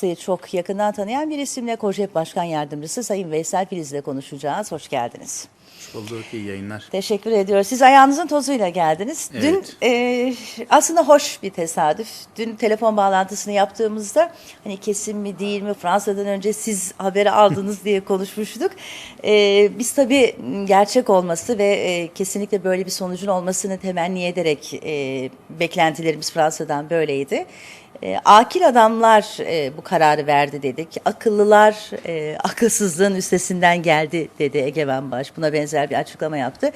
Çok yakından tanıyan bir isimle Kojep Başkan Yardımcısı Sayın Veysel Filiz ile konuşacağız. Hoş geldiniz. Hoş bulduk, iyi yayınlar. Teşekkür ediyoruz. Siz ayağınızın tozuyla geldiniz. Evet. Dün e, aslında hoş bir tesadüf. Dün telefon bağlantısını yaptığımızda hani kesin mi değil mi Fransa'dan önce siz haberi aldınız diye konuşmuştuk. E, biz tabii gerçek olması ve e, kesinlikle böyle bir sonucun olmasını temenni ederek e, beklentilerimiz Fransa'dan böyleydi. E, akil adamlar e, bu kararı verdi dedik. Akıllılar e, akılsızlığın üstesinden geldi dedi Egemen Baş. Buna benzer bir açıklama yaptı.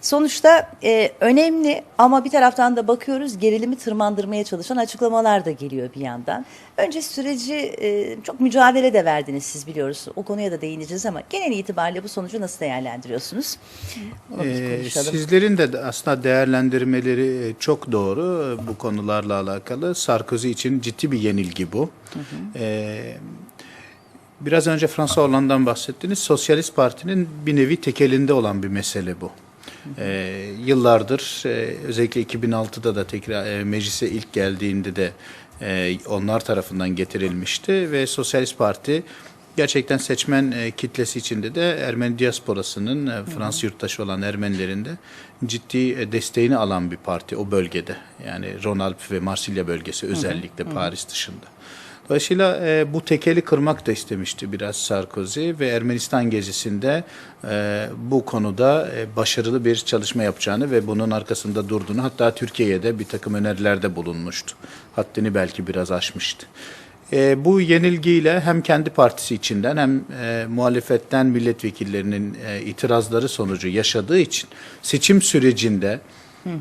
Sonuçta e, önemli ama bir taraftan da bakıyoruz gerilimi tırmandırmaya çalışan açıklamalar da geliyor bir yandan. Önce süreci e, çok mücadele de verdiniz siz biliyoruz. O konuya da değineceğiz ama genel itibariyle bu sonucu nasıl değerlendiriyorsunuz? Onu Ee, sizlerin de aslında değerlendirmeleri e, çok doğru bu konularla alakalı. Sarkozy için ciddi bir yenilgi bu. Ee, biraz önce Fransa Hollande'dan bahsettiniz. Sosyalist Parti'nin bir nevi tekelinde olan bir mesele bu. Ee, yıllardır e, özellikle 2006'da da tekrar e, meclise ilk geldiğinde de e, onlar tarafından getirilmişti ve Sosyalist Parti gerçekten seçmen e, kitlesi içinde de Ermeni diasporasının e, Fransız yurttaşı olan Ermenilerin de ciddi e, desteğini alan bir parti o bölgede. Yani Rhône-Alpes ve Marsilya bölgesi özellikle Paris dışında. Dolayısıyla e, bu tekeli kırmak da istemişti biraz Sarkozy ve Ermenistan gezisinde e, bu konuda e, başarılı bir çalışma yapacağını ve bunun arkasında durduğunu hatta Türkiye'ye de bir takım önerilerde bulunmuştu. Haddini belki biraz aşmıştı. E, bu yenilgiyle hem kendi partisi içinden hem e, muhalefetten milletvekillerinin e, itirazları sonucu yaşadığı için seçim sürecinde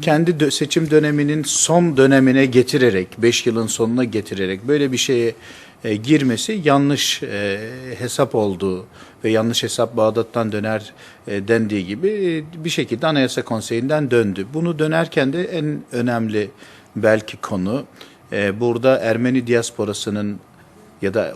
kendi dö- seçim döneminin son dönemine getirerek, 5 yılın sonuna getirerek böyle bir şeye e, girmesi yanlış e, hesap olduğu ve yanlış hesap Bağdat'tan döner e, dendiği gibi e, bir şekilde Anayasa Konseyi'nden döndü. Bunu dönerken de en önemli belki konu e, burada Ermeni diasporasının ya da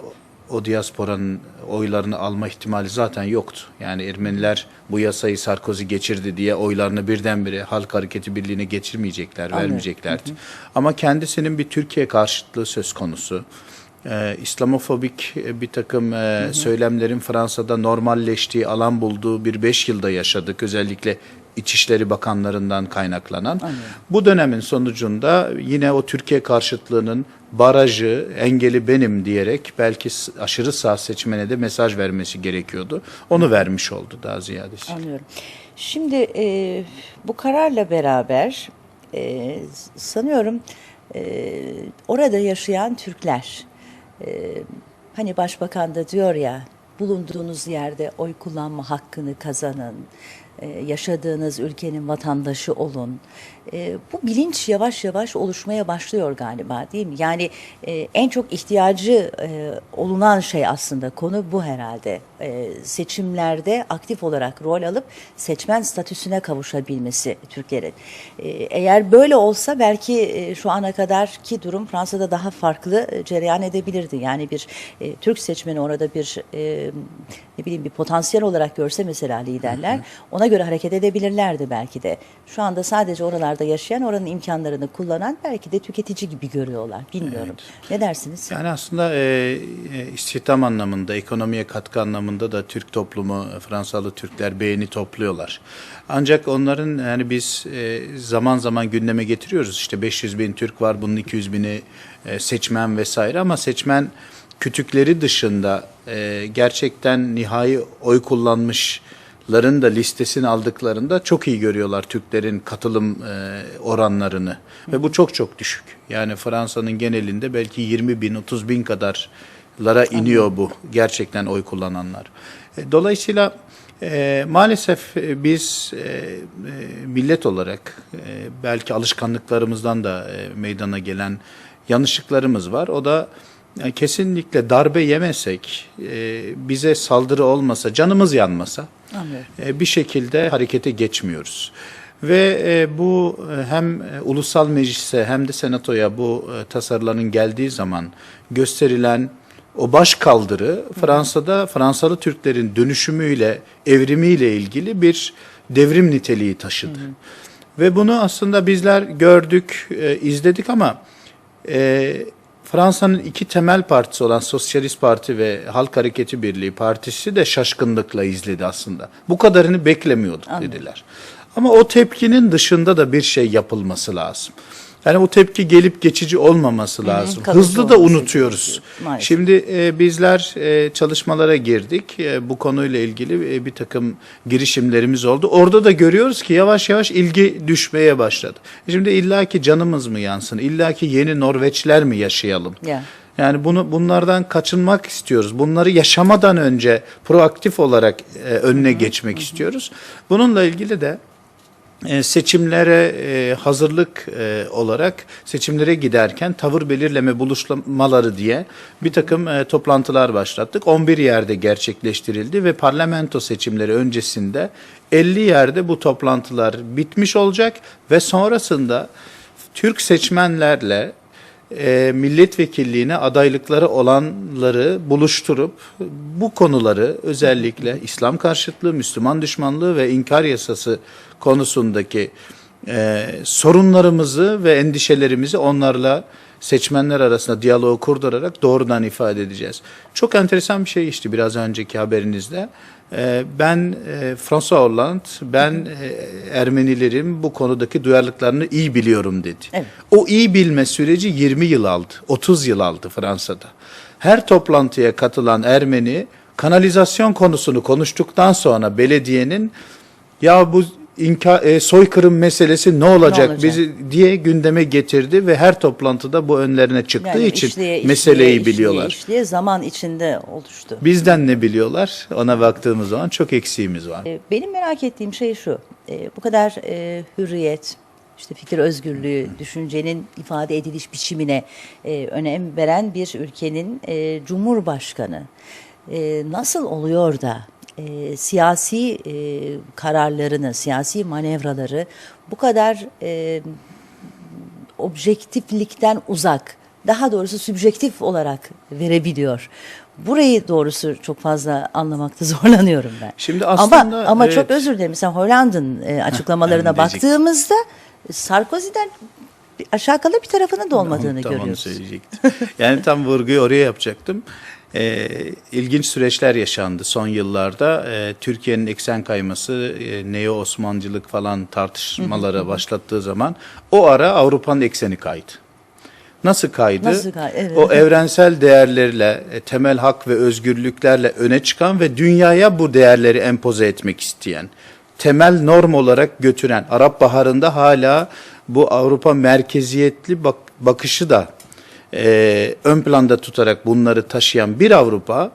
o diasporanın oylarını alma ihtimali zaten yoktu. Yani Ermeniler bu yasayı Sarkozy geçirdi diye oylarını birdenbire Halk Hareketi Birliği'ne geçirmeyecekler, vermeyeceklerdi. Ama kendisinin bir Türkiye karşıtlığı söz konusu. Ee, İslamofobik e, bir takım e, söylemlerin Fransa'da normalleştiği, alan bulduğu bir beş yılda yaşadık. Özellikle İçişleri Bakanlarından kaynaklanan. Bu dönemin sonucunda yine o Türkiye karşıtlığının barajı, engeli benim diyerek belki aşırı sağ seçmene de mesaj vermesi gerekiyordu. Onu vermiş oldu daha ziyadesi. Anlıyorum. Şimdi e, bu kararla beraber e, sanıyorum e, orada yaşayan Türkler e, hani başbakan da diyor ya bulunduğunuz yerde oy kullanma hakkını kazanın. E, yaşadığınız ülkenin vatandaşı olun. E, bu bilinç yavaş yavaş oluşmaya başlıyor galiba değil mi? Yani e, en çok ihtiyacı olunan şey aslında konu bu herhalde. Seçimlerde aktif olarak rol alıp seçmen statüsüne kavuşabilmesi Türkiye'nin. E, eğer böyle olsa belki şu ana kadarki durum Fransa'da daha farklı cereyan edebilirdi. Yani bir Türk seçmeni orada bir ne bileyim bir potansiyel olarak görse mesela liderler ona göre hareket edebilirlerdi belki de. Şu anda sadece oralarda yaşayan oranın imkanlarını kullanan belki de tüketici gibi görüyorlar. Bilmiyorum. Ne dersiniz? Yani aslında e, e, istihdam anlamında, ekonomiye katkı anlamında da Türk toplumu, Fransalı Türkler beğeni topluyorlar. Ancak onların yani biz e, zaman zaman gündeme getiriyoruz. İşte 500 bin Türk var, bunun 200 bini e, seçmen vesaire ama seçmen kütükleri dışında e, gerçekten nihai oy kullanmışların da listesini aldıklarında çok iyi görüyorlar Türklerin katılım e, oranlarını. Ve bu çok çok düşük. Yani Fransa'nın genelinde belki 20 bin, 30 bin kadarlara iniyor bu gerçekten oy kullananlar. E, Dolayısıyla e, maalesef e, biz e, e, millet olarak e, belki alışkanlıklarımızdan da e, meydana gelen yanlışlıklarımız var. O da e, kesinlikle darbe yemesek, e, bize saldırı olmasa, canımız yanmasa e, bir şekilde harekete geçmiyoruz. Ve e, bu e, hem e, ulusal meclise hem de senatoya bu e, tasarıların geldiği zaman gösterilen o baş kaldırı Fransa'da Fransalı Türklerin dönüşümüyle, evrimiyle ilgili bir devrim niteliği taşıdı. Ve bunu aslında bizler gördük, e, izledik ama e, Fransa'nın iki temel partisi olan Sosyalist Parti ve Halk Hareketi Birliği Partisi de şaşkınlıkla izledi aslında. Bu kadarını beklemiyorduk dediler. Ama o tepkinin dışında da bir şey yapılması lazım. Yani o tepki gelip geçici olmaması lazım. kalıcı Hızlı da unutuyoruz. maalesef. Şimdi e, bizler e, çalışmalara girdik. E, bu konuyla ilgili e, bir takım girişimlerimiz oldu. Orada da görüyoruz ki yavaş yavaş ilgi düşmeye başladı. Şimdi illaki canımız mı yansın? İllaki yeni Norveçler mi yaşayalım? Ya. Yani bunu bunlardan kaçınmak istiyoruz. Bunları yaşamadan önce proaktif olarak e, önüne geçmek istiyoruz. Bununla ilgili de seçimlere e, hazırlık e, olarak seçimlere giderken tavır belirleme buluşmaları diye bir takım e, toplantılar başlattık. 11 yerde gerçekleştirildi ve parlamento seçimleri öncesinde 50 yerde bu toplantılar bitmiş olacak ve sonrasında Türk seçmenlerle e, milletvekilliğine adaylıkları olanları buluşturup bu konuları özellikle İslam karşıtlığı, Müslüman düşmanlığı ve inkar yasası konusundaki e, sorunlarımızı ve endişelerimizi onlarla seçmenler arasında diyaloğu kurdurarak doğrudan ifade edeceğiz. Çok enteresan bir şey işte biraz önceki haberinizde. E, ben e, François Hollande, ben e, Ermenilerin bu konudaki duyarlılıklarını iyi biliyorum dedi. Evet. O iyi bilme süreci 20 yıl aldı, 30 yıl aldı Fransa'da. Her toplantıya katılan Ermeni kanalizasyon konusunu konuştuktan sonra belediyenin ya bu inka, e, soykırım meselesi ne olacak, olacak? bizi diye gündeme getirdi ve her toplantıda bu önlerine çıktığı Yani için işleye, meseleyi işleye, biliyorlar. işleye zaman içinde oluştu. Bizden ne biliyorlar? Ona baktığımız zaman çok eksiğimiz var. E, Benim merak ettiğim şey şu. e, Bu kadar e, hürriyet, işte fikir özgürlüğü, düşüncenin ifade ediliş biçimine önem veren bir ülkenin cumhurbaşkanı nasıl oluyor da e, siyasi e, kararlarını, siyasi manevraları bu kadar e, objektiflikten uzak, daha doğrusu sübjektif olarak verebiliyor. Burayı doğrusu çok fazla anlamakta zorlanıyorum ben. Şimdi aslında, ama ama evet. çok özür dilerim. Mesela Hollanda'nın e, açıklamalarına diyecektim. baktığımızda Sarkozy'den aşağı kalır bir tarafının da olmadığını Tam onu görüyoruz. söyleyecektim. Yani tam vurguyu oraya yapacaktım. Ee, ilginç süreçler yaşandı son yıllarda. Ee, Türkiye'nin eksen kayması, e, neo Osmancılık falan tartışmalara başlattığı zaman o ara Avrupa'nın ekseni kaydı. Nasıl kaydı? Nasıl kay- evet. O evrensel değerlerle, e, temel hak ve özgürlüklerle öne çıkan ve dünyaya bu değerleri empoze etmek isteyen, temel norm olarak götüren, Arap Baharı'nda hala bu Avrupa merkeziyetli bak- bakışı da e, ön planda tutarak bunları taşıyan bir Avrupa,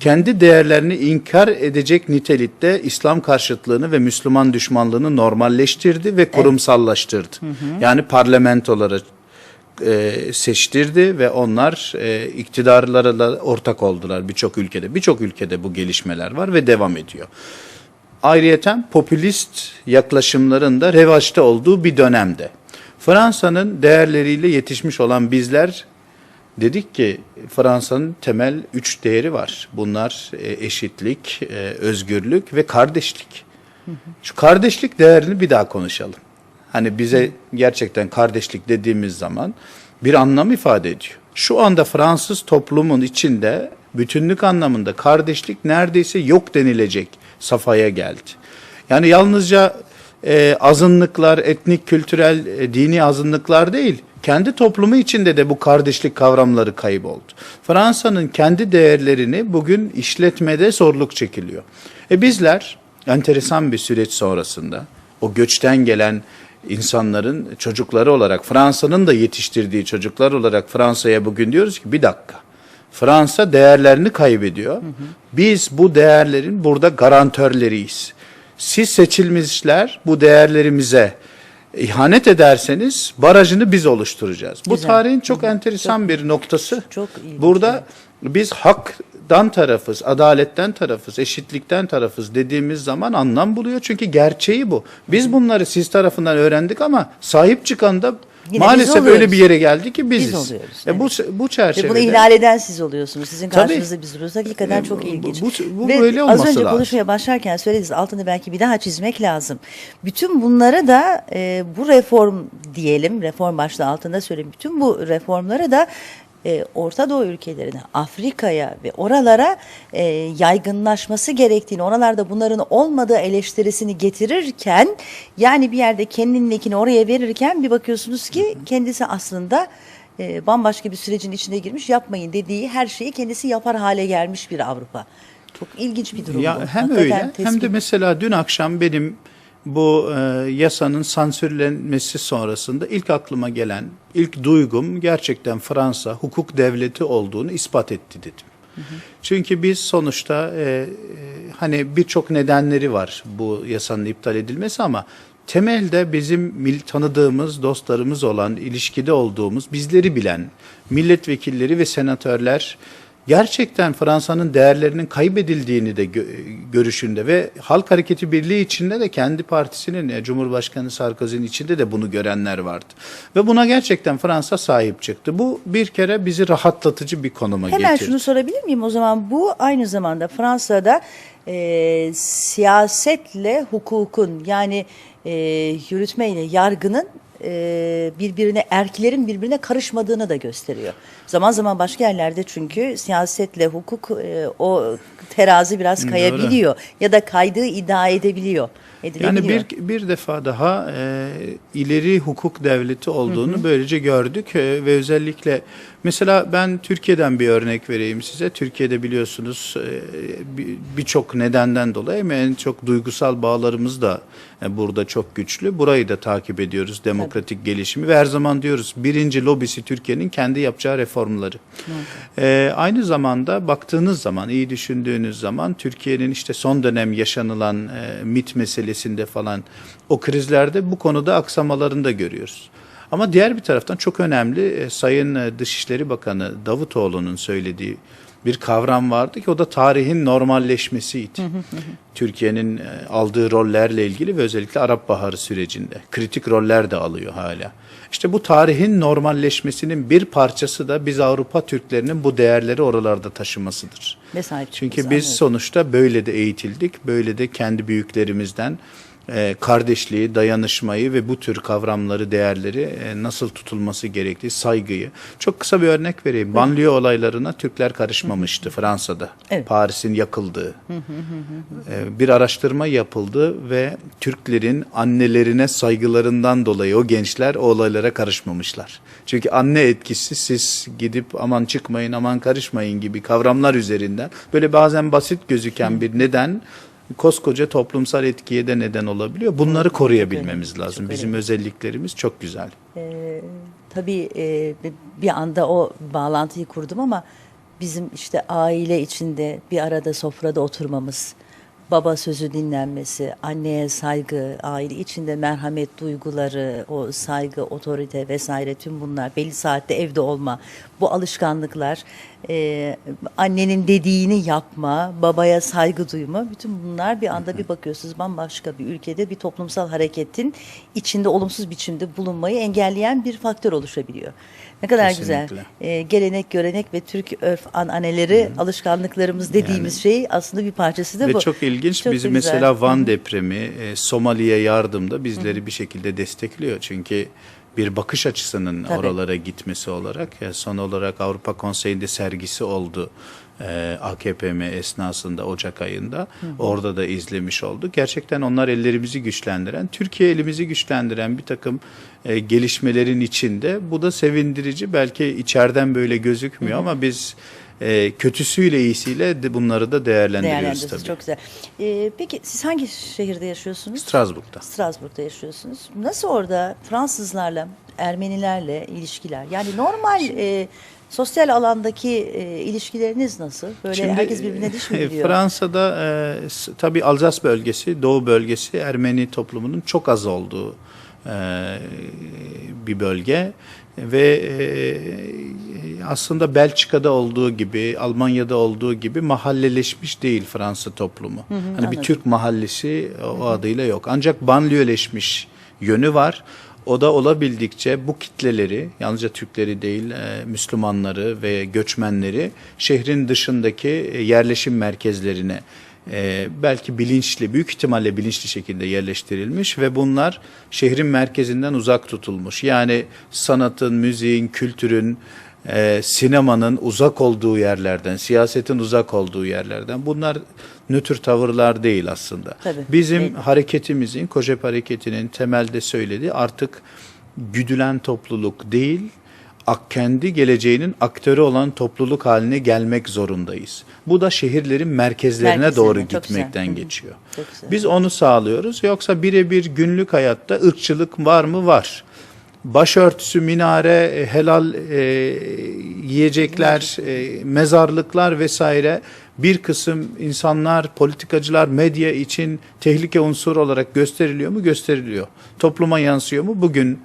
kendi değerlerini inkar edecek nitelikte İslam karşıtlığını ve Müslüman düşmanlığını normalleştirdi ve kurumsallaştırdı. Yani parlamentolara e, seçtirdi ve onlar e, iktidarlarla ortak oldular birçok ülkede. Birçok ülkede bu gelişmeler var ve devam ediyor. Ayrıyeten popülist yaklaşımların da revaçta olduğu bir dönemde. Fransa'nın değerleriyle yetişmiş olan bizler dedik ki Fransa'nın temel üç değeri var. Bunlar e, eşitlik, e, özgürlük ve kardeşlik. Şu kardeşlik değerini bir daha konuşalım. Hani bize gerçekten kardeşlik dediğimiz zaman bir anlam ifade ediyor. Şu anda Fransız toplumun içinde bütünlük anlamında kardeşlik neredeyse yok denilecek safhaya geldi. Yani yalnızca e, azınlıklar, etnik, kültürel, e, dini azınlıklar değil, kendi toplumu içinde de bu kardeşlik kavramları kayboldu. Fransa'nın kendi değerlerini bugün işletmede zorluk çekiliyor. E bizler enteresan bir süreç sonrasında o göçten gelen insanların çocukları olarak Fransa'nın da yetiştirdiği çocuklar olarak Fransa'ya bugün diyoruz ki bir dakika. Fransa değerlerini kaybediyor. Biz bu değerlerin burada garantörleriyiz. Siz seçilmişler bu değerlerimize ihanet ederseniz barajını biz oluşturacağız. Bu Güzel. tarihin çok enteresan bir noktası. çok iyi Burada biz haktan tarafız, adaletten tarafız, eşitlikten tarafız dediğimiz zaman anlam buluyor. Çünkü gerçeği bu. Biz bunları siz tarafından öğrendik ama sahip çıkan da Yine biz maalesef öyle bir yere geldi ki biziz. oluyoruz, E bu bu Ve çerçevede bunu ihlal eden siz oluyorsunuz. Sizin Tabii. karşınızda biz duruyoruz. Hakikaten E, çok bu- ilginç. bu- bu Ve böyle az olması önce lazım. konuşmaya başlarken söylediniz altını belki bir daha çizmek lazım. Bütün bunları da e, bu reform diyelim, reform başlığı altında söyleyeyim. Bütün bu reformları da e, Orta Doğu ülkelerine, Afrika'ya ve oralara e, yaygınlaşması gerektiğini, oralarda bunların olmadığı eleştirisini getirirken yani bir yerde kendinin ekini oraya verirken bir bakıyorsunuz ki kendisi aslında e, bambaşka bir sürecin içine girmiş yapmayın dediği her şeyi kendisi yapar hale gelmiş bir Avrupa. Çok ilginç bir durum bu. Ya hem Hakikaten öyle hem tespit- de mesela dün akşam benim bu e, yasanın sansürlenmesi sonrasında ilk aklıma gelen ilk duygum gerçekten Fransa hukuk devleti olduğunu ispat etti dedim. Çünkü biz sonuçta e, e, hani birçok nedenleri var bu yasanın iptal edilmesi ama temelde bizim tanıdığımız dostlarımız olan ilişkide olduğumuz bizleri bilen milletvekilleri ve senatörler gerçekten Fransa'nın değerlerinin kaybedildiğini de gö- görüşünde ve Halk Hareketi Birliği içinde de kendi partisinin e, Cumhurbaşkanı Sarkozy'nin içinde de bunu görenler vardı. Ve buna gerçekten Fransa sahip çıktı. Bu bir kere bizi rahatlatıcı bir konuma Hemen getirdi. şunu sorabilir miyim? O zaman bu aynı zamanda Fransa'da e, siyasetle hukukun yani e, yürütme ile yargının e, birbirine erklerin birbirine karışmadığını da gösteriyor. Zaman zaman başka yerlerde çünkü siyasetle hukuk e, o terazi biraz Doğru. kayabiliyor ya da kaydığı iddia edebiliyor. Yani bir bir defa daha e, ileri hukuk devleti olduğunu böylece gördük E, ve özellikle mesela ben Türkiye'den bir örnek vereyim size. Türkiye'de biliyorsunuz e, bir- birçok nedenden dolayı ama en çok duygusal bağlarımız da e, burada çok güçlü. Burayı da takip ediyoruz demokratik gelişimi ve her zaman diyoruz birinci lobisi Türkiye'nin kendi yapacağı reformları. E, aynı zamanda baktığınız zaman iyi düşündüğünüz zaman Türkiye'nin işte son dönem yaşanılan e, MIT meselesinde falan o krizlerde bu konuda aksamalarını da görüyoruz. Ama diğer bir taraftan çok önemli e, Sayın Dışişleri Bakanı Davutoğlu'nun söylediği bir kavram vardı ki o da tarihin normalleşmesiydi. Türkiye'nin e, aldığı rollerle ilgili ve özellikle Arap Baharı sürecinde kritik roller de alıyor hala. İşte bu tarihin normalleşmesinin bir parçası da biz Avrupa Türklerinin bu değerleri oralarda taşımasıdır. Çünkü biz sonuçta böyle de eğitildik. Böyle de kendi büyüklerimizden kardeşliği, dayanışmayı ve bu tür kavramları, değerleri e, nasıl tutulması gerektiği, saygıyı. Çok kısa bir örnek vereyim. Banliyö olaylarına Türkler karışmamıştı Fransa'da. Evet. Paris'in yakıldığı. E, bir araştırma yapıldı ve Türklerin annelerine saygılarından dolayı o gençler o olaylara karışmamışlar. Çünkü anne etkisi siz gidip aman çıkmayın aman karışmayın gibi kavramlar üzerinden böyle bazen basit gözüken bir neden koskoca toplumsal etkiye de neden olabiliyor. Bunları koruyabilmemiz lazım. Çok Bizim özelliklerimiz çok güzel. Ee, tabii e, bir anda o bağlantıyı kurdum ama bizim işte aile içinde bir arada sofrada oturmamız, baba sözü dinlenmesi, anneye saygı, aile içinde merhamet duyguları, o saygı, otorite vesaire tüm bunlar, belli saatte evde olma, bu alışkanlıklar, e, annenin dediğini yapma, babaya saygı duyma, bütün bunlar bir anda bir bakıyorsunuz bambaşka bir ülkede bir toplumsal hareketin içinde olumsuz biçimde bulunmayı engelleyen bir faktör oluşabiliyor. Ne kadar Kesinlikle. güzel. E, gelenek, görenek ve Türk örf ananeleri, alışkanlıklarımız dediğimiz şey aslında bir parçası da Ve bu. çok ilginç Çok bizi da güzel. mesela Van depremi, e, Somali'ye yardımda bizleri bir şekilde destekliyor. Çünkü bir bakış açısının Tabii. oralara gitmesi olarak son olarak Avrupa Konseyi'nde sergisi oldu. E, AKPM esnasında Ocak ayında orada da izlemiş olduk. Gerçekten onlar ellerimizi güçlendiren, Türkiye elimizi güçlendiren bir takım e, gelişmelerin içinde. Bu da sevindirici. Belki içeriden böyle gözükmüyor ama biz e, kötüsüyle iyisiyle de bunları da değerlendiriyoruz tabii. Çok güzel. E, peki siz hangi şehirde yaşıyorsunuz? Strasbourg'da. Strasbourg'da yaşıyorsunuz. Nasıl orada Fransızlarla, Ermenilerle ilişkiler? Yani normal e, sosyal alandaki e, ilişkileriniz nasıl? Böyle Şimdi, herkes birbirine diş mi e, biliyor? Fransa'da e, tabii Alzas bölgesi, Doğu bölgesi Ermeni toplumunun çok az olduğu e, bir bölge ve e, aslında Belçika'da olduğu gibi, Almanya'da olduğu gibi mahalleleşmiş değil Fransa toplumu. hani bir anladım. Türk mahallesi o adıyla yok. Ancak banliyöleşmiş yönü var. O da olabildikçe bu kitleleri, yalnızca Türkleri değil, e, Müslümanları ve göçmenleri şehrin dışındaki e, yerleşim merkezlerine e, belki bilinçli, büyük ihtimalle bilinçli şekilde yerleştirilmiş ve bunlar şehrin merkezinden uzak tutulmuş. Yani sanatın, müziğin, kültürün, e, sinemanın uzak olduğu yerlerden, siyasetin uzak olduğu yerlerden. Bunlar nötr tavırlar değil aslında. Tabii, Bizim değil. hareketimizin, Kocep Hareketi'nin temelde söylediği artık güdülen topluluk değil, kendi geleceğinin aktörü olan topluluk haline gelmek zorundayız. Bu da şehirlerin merkezlerine Merkezlerine, doğru çok güzel. gitmekten hı. geçiyor. Çok güzel. Biz onu sağlıyoruz. Yoksa birebir günlük hayatta ırkçılık var mı? Var. Başörtüsü, minare, e, helal e, yiyecekler, e, mezarlıklar vesaire bir kısım insanlar, politikacılar, medya için tehlike unsuru olarak gösteriliyor mu? Gösteriliyor. Topluma yansıyor mu? Bugün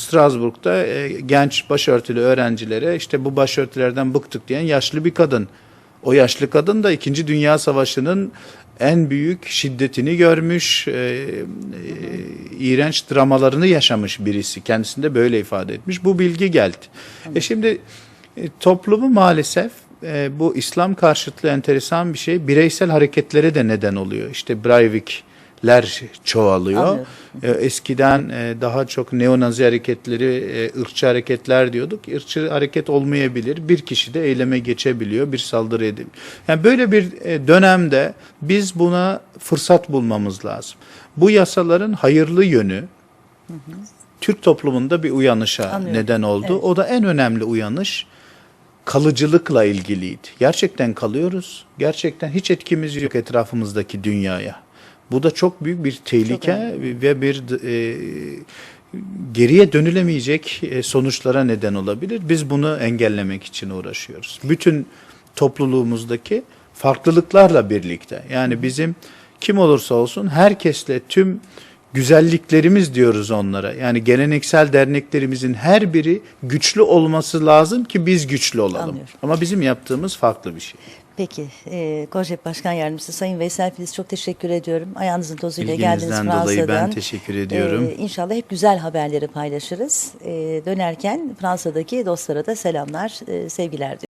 Strasbourg'da e, genç başörtülü öğrencilere işte bu başörtülerden bıktık diyen yaşlı bir kadın. O yaşlı kadın da 2. Dünya Savaşı'nın en büyük şiddetini görmüş, e, e, iğrenç dramalarını yaşamış birisi. Kendisinde böyle ifade etmiş. Bu bilgi geldi. E şimdi e, toplumu maalesef e, bu İslam karşıtlığı enteresan bir şey. Bireysel hareketlere de neden oluyor. İşte Breivikler çoğalıyor. Anlıyorum. E, Eskiden e, daha çok neonazi hareketleri, e, ırkçı hareketler diyorduk. Irkçı hareket olmayabilir. Bir kişi de eyleme geçebiliyor, bir saldırı edebiliyor. Yani böyle bir dönemde biz buna fırsat bulmamız lazım. Bu yasaların hayırlı yönü Türk toplumunda bir uyanışa Anlıyorum. neden oldu. Evet. O da en önemli uyanış kalıcılıkla ilgiliydi. Gerçekten kalıyoruz. Gerçekten hiç etkimiz yok etrafımızdaki dünyaya. Bu da çok büyük bir tehlike ve bir e, geriye dönülemeyecek e, sonuçlara neden olabilir. Biz bunu engellemek için uğraşıyoruz. Bütün topluluğumuzdaki farklılıklarla birlikte. Yani bizim kim olursa olsun herkesle tüm güzelliklerimiz diyoruz onlara. Yani geleneksel derneklerimizin her biri güçlü olması lazım ki biz güçlü olalım. Anlıyorum. Ama bizim yaptığımız farklı bir şey. Peki, e, Kojep Başkan Yardımcısı Sayın Veysel Filiz çok teşekkür ediyorum. Ayağınızın tozuyla geldiniz Fransa'dan. dolayı ben teşekkür ediyorum. E, inşallah hep güzel haberleri paylaşırız. E, dönerken Fransa'daki dostlara da selamlar, e, sevgiler diyorum.